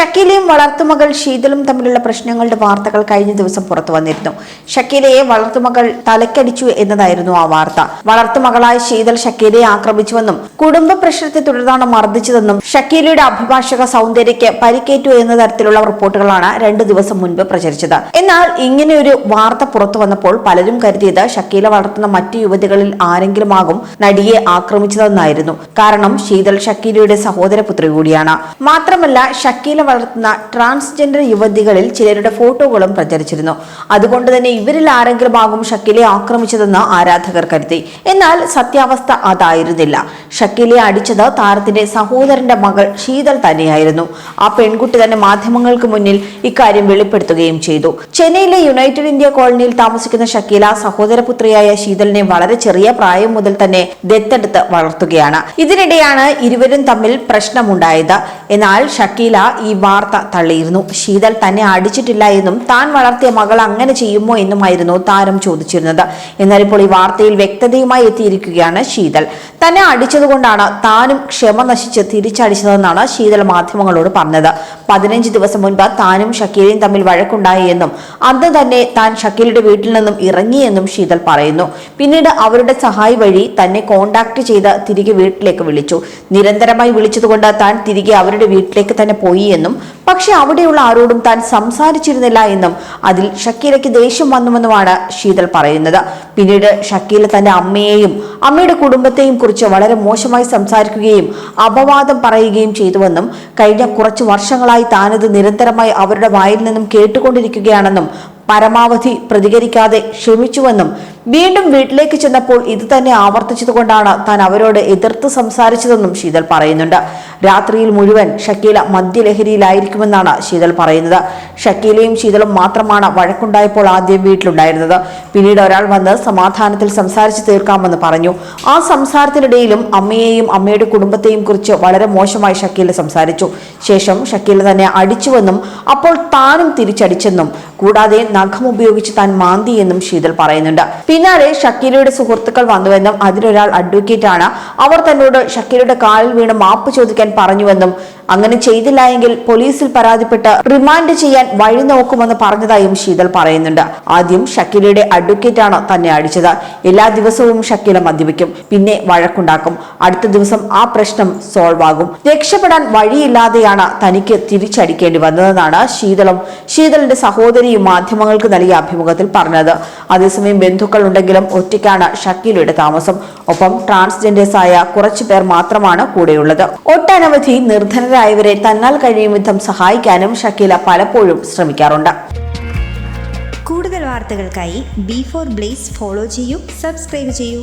ഷക്കീലയും വളർത്തുമകൾ ശീതലും തമ്മിലുള്ള പ്രശ്നങ്ങളുടെ വാർത്തകൾ കഴിഞ്ഞ ദിവസം പുറത്തു വന്നിരുന്നു. ഷക്കീലയെ വളർത്തുമകൾ തലക്കടിച്ചു എന്നതായിരുന്നു ആ വാർത്ത. വളർത്തുമകളായ ശീതൽ ഷക്കീലയെ ആക്രമിച്ചുവെന്നും കുടുംബ പ്രശ്നത്തെ തുടർന്നാണ് മർദ്ദിച്ചതെന്നും ഷക്കീലയുടെ അഭിഭാഷക സൗന്ദര്യയ്ക്ക് പരിക്കേറ്റു എന്ന തരത്തിലുള്ള റിപ്പോർട്ടുകളാണ് രണ്ടു ദിവസം മുൻപ് പ്രചരിച്ചത്. എന്നാൽ ഇങ്ങനെയൊരു വാർത്ത പുറത്തു വന്നപ്പോൾ പലരും കരുതിയത് ഷക്കീല വളർത്തുന്ന മറ്റു യുവതികളിൽ ആരെങ്കിലും ആകും നടിയെ ആക്രമിച്ചതെന്നായിരുന്നു. കാരണം ശീതൽ ഷക്കീലയുടെ സഹോദരപുത്രി കൂടിയാണ്. മാത്രമല്ല ഷക്കീല വളർത്തുന്ന ട്രാൻസ്ജെൻഡർ യുവതികളിൽ ചിലരുടെ ഫോട്ടോകളും പ്രചരിച്ചിരുന്നു. അതുകൊണ്ട് തന്നെ ഇവരിൽ ആരെങ്കിലും ആകും ഷക്കിലെ ആക്രമിച്ചതെന്ന് ആരാധകർ കരുതി. എന്നാൽ സത്യാവസ്ഥ അതായിരുന്നില്ല. ഷക്കിലെ അടിച്ചത് താരത്തിന്റെ സഹോദരന്റെ മകൾ ശീതൽ തന്നെയായിരുന്നു. ആ പെൺകുട്ടി തന്നെ മാധ്യമങ്ങൾക്ക് മുന്നിൽ ഇക്കാര്യം വെളിപ്പെടുത്തുകയും ചെയ്തു. ചെന്നൈയിലെ യുണൈറ്റഡ് ഇന്ത്യ കോളനിയിൽ താമസിക്കുന്ന ഷക്കീല സഹോദരപുത്രിയായ ശീതലിനെ വളരെ ചെറിയ പ്രായം മുതൽ തന്നെ ദത്തെടുത്ത് വളർത്തുകയാണ്. ഇതിനിടെയാണ് ഇരുവരും തമ്മിൽ പ്രശ്നമുണ്ടായത്. എന്നാൽ ഷക്കീല ഈ വാർത്ത തള്ളിയിരുന്നു. ശീതൽ തന്നെ അടിച്ചിട്ടില്ല എന്നും താൻ വളർത്തിയ മകൾ അങ്ങനെ ചെയ്യുമോ എന്നുമായിരുന്നു താരം ചോദിച്ചിരുന്നത്. എന്നാൽ ഇപ്പോൾ ഈ വാർത്തയിൽ വ്യക്തതയുമായി എത്തിയിരിക്കുകയാണ് ശീതൽ തന്നെ അടിച്ചതുകൊണ്ടാണ് താനും ക്ഷമ നശിച്ച് തിരിച്ചടിച്ചതെന്നാണ് ശീതൽ മാധ്യമങ്ങളോട് പറഞ്ഞത്. പതിനഞ്ച് ദിവസം മുൻപ് താനും ഷക്കീലയും തമ്മിൽ വഴക്കുണ്ടായി എന്നും അന്ന് തന്നെ താൻ ഷക്കീലയുടെ വീട്ടിൽ നിന്നും ഇറങ്ങിയെന്നും ശീതൽ പറയുന്നു. പിന്നീട് അവരുടെ സഹായി വഴി തന്നെ കോണ്ടാക്ട് ചെയ്ത് തിരികെ വീട്ടിലേക്ക് വിളിച്ചു. നിരന്തരമായി വിളിച്ചതുകൊണ്ട് താൻ തിരികെ അവരുടെ വീട്ടിലേക്ക് തന്നെ പോയി എന്നും പക്ഷെ അവിടെയുള്ള ആരോടും താൻ സംസാരിച്ചിരുന്നില്ല എന്നും അതിൽ ഷക്കീലയ്ക്ക് ദേഷ്യം വന്നുവെന്നുമാണ് ശീതൽ പറയുന്നത്. പിന്നീട് ഷക്കീല തന്റെ അമ്മയെയും അമ്മയുടെ കുടുംബത്തെയും കുറിച്ച് വളരെ മോശമായി സംസാരിക്കുകയും അപവാദം പറയുകയും ചെയ്തുവെന്നും കഴിഞ്ഞ കുറച്ച് വർഷങ്ങളായി താനത് നിരന്തരമായി അവരുടെ വായിൽ നിന്നും കേട്ടുകൊണ്ടിരിക്കുകയാണെന്നും പരമാവധി പ്രതികരിക്കാതെ ക്ഷമിച്ചുവെന്നും വീണ്ടും വീട്ടിലേക്ക് ചെന്നപ്പോൾ ഇത് തന്നെ ആവർത്തിച്ചതുകൊണ്ടാണ് താൻ അവരോട് എതിർത്ത് സംസാരിച്ചതെന്നും ശീതൽ പറയുന്നുണ്ട്. രാത്രിയിൽ മുഴുവൻ ഷക്കീല മദ്യലഹരിയിലായിരിക്കുമെന്നാണ് ശീതൽ പറയുന്നത്. ഷക്കീലയും ശീതളും മാത്രമാണ് വഴക്കുണ്ടായപ്പോൾ ആദ്യം വീട്ടിലുണ്ടായിരുന്നത്. പിന്നീട് ഒരാൾ വന്ന് സമാധാനത്തിൽ സംസാരിച്ചു തീർക്കാമെന്ന് പറഞ്ഞു. ആ സംസാരത്തിനിടയിലും അമ്മയെയും അമ്മയുടെ കുടുംബത്തെയും കുറിച്ച് വളരെ മോശമായി ഷക്കീല സംസാരിച്ചു. ശേഷം ഷക്കീല തന്നെ അടിച്ചുവെന്നും അപ്പോൾ താനും തിരിച്ചടിച്ചെന്നും കൂടാതെ നഖം ഉപയോഗിച്ച് താൻ മാന്തി എന്നും ശീതൽ പറയുന്നുണ്ട്. പിന്നാലെ ഷക്കീലയുടെ സുഹൃത്തുക്കൾ വന്നുവെന്നും അതിലൊരാൾ അഡ്വക്കേറ്റ് ആണ്. അവർ തന്നോട് ഷക്കീലയുടെ കാലിൽ വീണ് മാപ്പ് ചോദിക്കാൻ പറഞ്ഞുവെന്നും അങ്ങനെ ചെയ്തില്ല എങ്കിൽ പോലീസിൽ പരാതിപ്പെട്ട് റിമാൻഡ് ചെയ്യാൻ വഴി നോക്കുമെന്ന് പറഞ്ഞതായും ശീതൽ പറയുന്നുണ്ട്. ആദ്യം ഷക്കീലയുടെ അഡ്വക്കേറ്റ് ആണ് തന്നെ അടിച്ചത്. എല്ലാ ദിവസവും ഷക്കീല മദ്യപിക്കും. പിന്നെ വഴക്കുണ്ടാക്കും. അടുത്ത ദിവസം ആ പ്രശ്നം സോൾവ് ആകും. രക്ഷപ്പെടാൻ വഴിയില്ലാതെയാണ് തനിക്ക് തിരിച്ചടിക്കേണ്ടി വന്നതെന്നാണ് ശീതളും ശീതളിന്റെ സഹോദരിയും മാധ്യമങ്ങൾക്ക് നൽകിയ അഭിമുഖത്തിൽ പറഞ്ഞത്. അതേസമയം ബന്ധുക്കൾ ഉണ്ടെങ്കിലും ഒറ്റയ്ക്കാണ് ഷക്കീലയുടെ താമസം. ഒപ്പം ട്രാൻസ്ജെൻഡേഴ്സായ കുറച്ചു പേർ മാത്രമാണ് കൂടെയുള്ളത്. ഒട്ടനവധി നിർധനരായവരെ തന്നാൽ കഴിയും വിധം സഹായിക്കാനും ഷക്കീല പലപ്പോഴും ശ്രമിക്കാറുണ്ട്. കൂടുതൽ വാർത്തകൾക്കായി ബി ഫോർ ബ്ലേസ് ഫോളോ ചെയ്യൂ സബ്സ്ക്രൈബ് ചെയ്യൂ.